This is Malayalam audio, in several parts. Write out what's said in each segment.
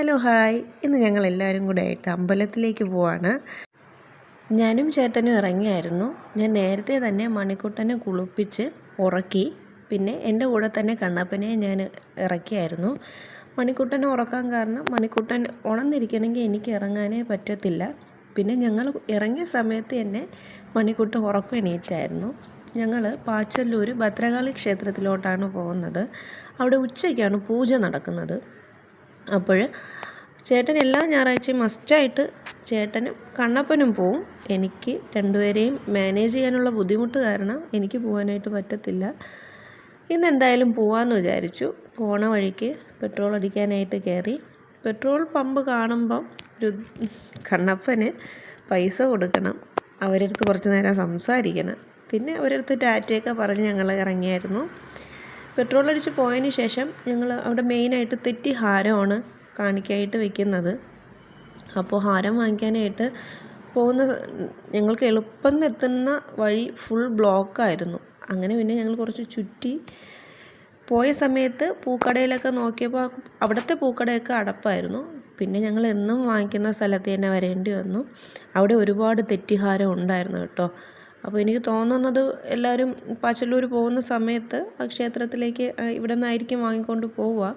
Hello hi. ഇന്ന് ഞങ്ങൾ എല്ലാവരും കൂടെ ആയിട്ട് അമ്പലത്തിലേക്ക് പോവാണ്. ഞാനും ചേട്ടനും ഇറങ്ങിയായിരുന്നു. ഞാൻ നേരത്തെ തന്നെ മണിക്കുട്ടനെ കുളിപ്പിച്ച് ഉറക്കി പിന്നെ എന്റെ കൂടെ തന്നെ കണ്ണപ്പനെ ഞാൻ ഇറക്കിയായിരുന്നു. മണിക്കുട്ടനെ ഉറക്കാൻ കാരണം മണിക്കുട്ടൻ ഉണർന്നിരിക്കണമെങ്കിൽ എനിക്ക് ഇറങ്ങാനേ പറ്റത്തില്ല. പിന്നെ ഞങ്ങൾ ഇറങ്ങിയ സമയത്ത് തന്നെ മണിക്കുട്ട ഉറക്കം എണീറ്റായിരുന്നു. ഞങ്ങൾ പാച്ചല്ലൂർ ഭദ്രകാളി ക്ഷേത്രത്തിലോട്ടാണ് പോകുന്നത്. അവിടെ ഉച്ചയ്ക്കാണ് പൂജ നടക്കുന്നത്. അപ്പോൾ ചേട്ടൻ എല്ലാ ഞായറാഴ്ചയും മസ്റ്റായിട്ട് ചേട്ടനും കണ്ണപ്പനും പോവും. എനിക്ക് രണ്ടുപേരെയും മാനേജ് ചെയ്യാനുള്ള ബുദ്ധിമുട്ട് കാരണം എനിക്ക് പോകാനായിട്ട് പറ്റത്തില്ല. ഇന്ന് എന്തായാലും പോവാമെന്ന് വിചാരിച്ചു. പോണ വഴിക്ക് പെട്രോൾ അടിക്കാനായിട്ട് കയറി. പെട്രോൾ പമ്പ് കാണുമ്പം ഒരു കണ്ണപ്പന് പൈസ കൊടുക്കണം. അവരടുത്ത് കുറച്ച് നേരം സംസാരിക്കണം. പിന്നെ അവരടുത്ത് ടാറ്റയൊക്കെ പറഞ്ഞ് ഞങ്ങൾ ഇറങ്ങിയായിരുന്നു. പെട്രോൾ അടിച്ച് പോയതിന് ശേഷം ഞങ്ങൾ അവിടെ മെയിനായിട്ട് തെറ്റി ഹാരമാണ് കാണിക്കായിട്ട് വെക്കുന്നത്. അപ്പോൾ ഹാരം വാങ്ങിക്കാനായിട്ട് പോകുന്ന ഞങ്ങൾക്ക് എളുപ്പം എത്തുന്ന വഴി ഫുൾ ബ്ലോക്കായിരുന്നു അങ്ങനെ പിന്നെ ഞങ്ങൾ കുറച്ച് ചുറ്റി പോയ സമയത്ത് പൂക്കടയിലൊക്കെ നോക്കിയപ്പോൾ അവിടുത്തെ പൂക്കടയൊക്കെ അടപ്പായിരുന്നു. പിന്നെ ഞങ്ങൾ എന്നും വാങ്ങിക്കുന്ന സ്ഥലത്ത് തന്നെ വരേണ്ടി വന്നു. അവിടെ ഒരുപാട് തെറ്റിഹാരം ഉണ്ടായിരുന്നു കേട്ടോ. അപ്പോൾ എനിക്ക് തോന്നുന്നത് എല്ലാവരും പാച്ചല്ലൂർ പോകുന്ന സമയത്ത് ആ ക്ഷേത്രത്തിലേക്ക് ഇവിടെ നിന്നായിരിക്കും വാങ്ങിക്കൊണ്ട് പോവുക.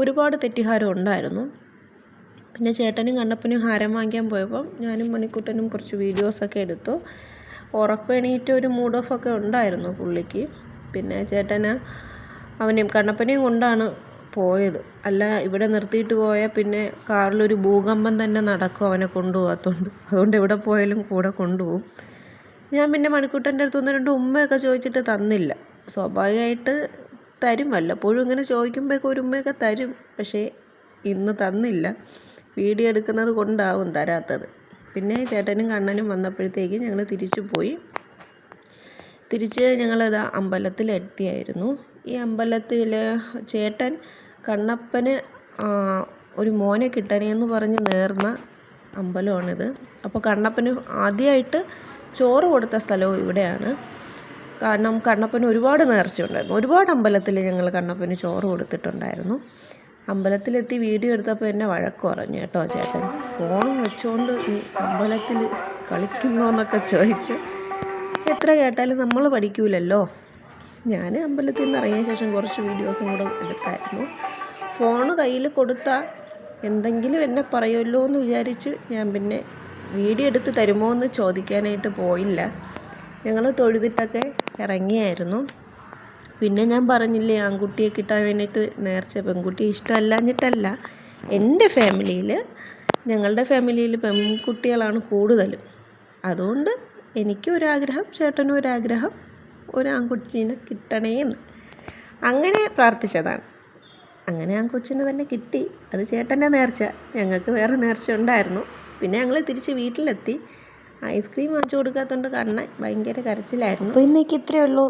ഒരുപാട് തെറ്റിഹാരം ഉണ്ടായിരുന്നു. പിന്നെ ചേട്ടനും കണ്ണപ്പനും ഹാരം വാങ്ങിക്കാൻ പോയപ്പം ഞാനും മണിക്കുട്ടനും കുറച്ച് വീഡിയോസൊക്കെ എടുത്തു. ഉറക്കം ഒരു മൂഡ് ഓഫ് ഒക്കെ ഉണ്ടായിരുന്നു പുള്ളിക്ക്. പിന്നെ ചേട്ടന് അവനെയും കണ്ണപ്പനെയും കൊണ്ടാണ് പോയത്. അല്ല ഇവിടെ നിർത്തിയിട്ട് പോയാൽ പിന്നെ കാറിലൊരു ഭൂകമ്പം തന്നെ നടക്കും അവനെ കൊണ്ടുപോകാത്തതുകൊണ്ട് അതുകൊണ്ട് എവിടെ പോയാലും കൂടെ കൊണ്ടുപോകും. ഞാൻ പിന്നെ മണിക്കൂട്ടന്റെ അടുത്ത് ഒന്ന് രണ്ട് ഉമ്മയൊക്കെ ചോദിച്ചിട്ട് തന്നില്ല. സ്വാഭാവികമായിട്ട് തരും. വല്ലപ്പോഴും ഇങ്ങനെ ചോദിക്കുമ്പോഴൊക്കെ ഒരു ഉമ്മയൊക്കെ തരും. പക്ഷേ ഇന്ന് തന്നില്ല. വീഡിയോ എടുക്കുന്നത് കൊണ്ടാവും തരാത്തത്. പിന്നെ ചേട്ടനും കണ്ണനും വന്നപ്പോഴത്തേക്ക് ഞങ്ങൾ തിരിച്ചു പോയി. തിരിച്ച് ഞങ്ങളത് അമ്പലത്തിലെത്തിയായിരുന്നു ഈ അമ്പലത്തിൽ ചേട്ടൻ കണ്ണപ്പന് ഒരു മോനെ കിട്ടണേന്ന് പറഞ്ഞ് നേർന്ന അമ്പലമാണിത്. അപ്പോൾ കണ്ണപ്പന് ആദ്യമായിട്ട് ചോറ് കൊടുത്ത സ്ഥലവും ഇവിടെയാണ്. കാരണം കണ്ണപ്പന് ഒരുപാട് നേർച്ച ഉണ്ടായിരുന്നു. ഒരുപാട് അമ്പലത്തിൽ ഞങ്ങൾ കണ്ണപ്പന് ചോറ് കൊടുത്തിട്ടുണ്ടായിരുന്നു. അമ്പലത്തിലെത്തി വീഡിയോ എടുത്തപ്പോൾ എന്നെ വഴക്ക് പറഞ്ഞു കേട്ടോ ചേട്ടൻ. ഫോൺ വെച്ചുകൊണ്ട് ഈ അമ്പലത്തിൽ കളിക്കുന്നോ എന്നൊക്കെ ചോദിച്ചു. എത്ര കേട്ടാലും നമ്മൾ പഠിക്കൂലല്ലോ. ഞാൻ അമ്പലത്തിൽ നിന്ന് ഇറങ്ങിയ ശേഷം കുറച്ച് വീഡിയോസും കൂടെ എടുത്തായിരുന്നു. ഫോൺ കയ്യിൽ കൊടുത്താൽ എന്തെങ്കിലും എന്നെ പറയുമല്ലോ എന്ന് വിചാരിച്ച് ഞാൻ പിന്നെ വീഡിയോ എടുത്ത് തരുമോ എന്ന് ചോദിക്കാനായിട്ട് പോയില്ല. ഞങ്ങൾ തൊഴുതിട്ടൊക്കെ ഇറങ്ങിയായിരുന്നു. പിന്നെ ഞാൻ പറഞ്ഞില്ലേ ആൺകുട്ടിയെ കിട്ടാൻ വേണ്ടിയിട്ട് നേർച്ച പെൺകുട്ടിയെ ഇഷ്ടമല്ലാഞ്ഞിട്ടല്ല. എന്റെ ഫാമിലിയിൽ ഞങ്ങളുടെ ഫാമിലിയിൽ പെൺകുട്ടികളാണ് കൂടുതലും. അതുകൊണ്ട് എനിക്കും ഒരാഗ്രഹം ചേട്ടനും ഒരാഗ്രഹം ഒരു ആൺകുട്ടീനെ കിട്ടണേന്ന് അങ്ങനെ പ്രാർത്ഥിച്ചതാണ്. അങ്ങനെ ആൺകുച്ചിനെ തന്നെ കിട്ടി. അത് ചേട്ടന്റെ നേർച്ച. ഞങ്ങൾക്ക് വേറെ നേർച്ച ഉണ്ടായിരുന്നു. പിന്നെ ഞങ്ങൾ തിരിച്ച് വീട്ടിലെത്തി. ഐസ്ക്രീം വാങ്ങിച്ചു കൊടുക്കാത്തതുകൊണ്ട് കണ്ണൻ ഭയങ്കര കരച്ചിലായിരുന്നു. അപ്പോൾ ഇന്നേക്ക് ഇത്രയേ ഉള്ളൂ.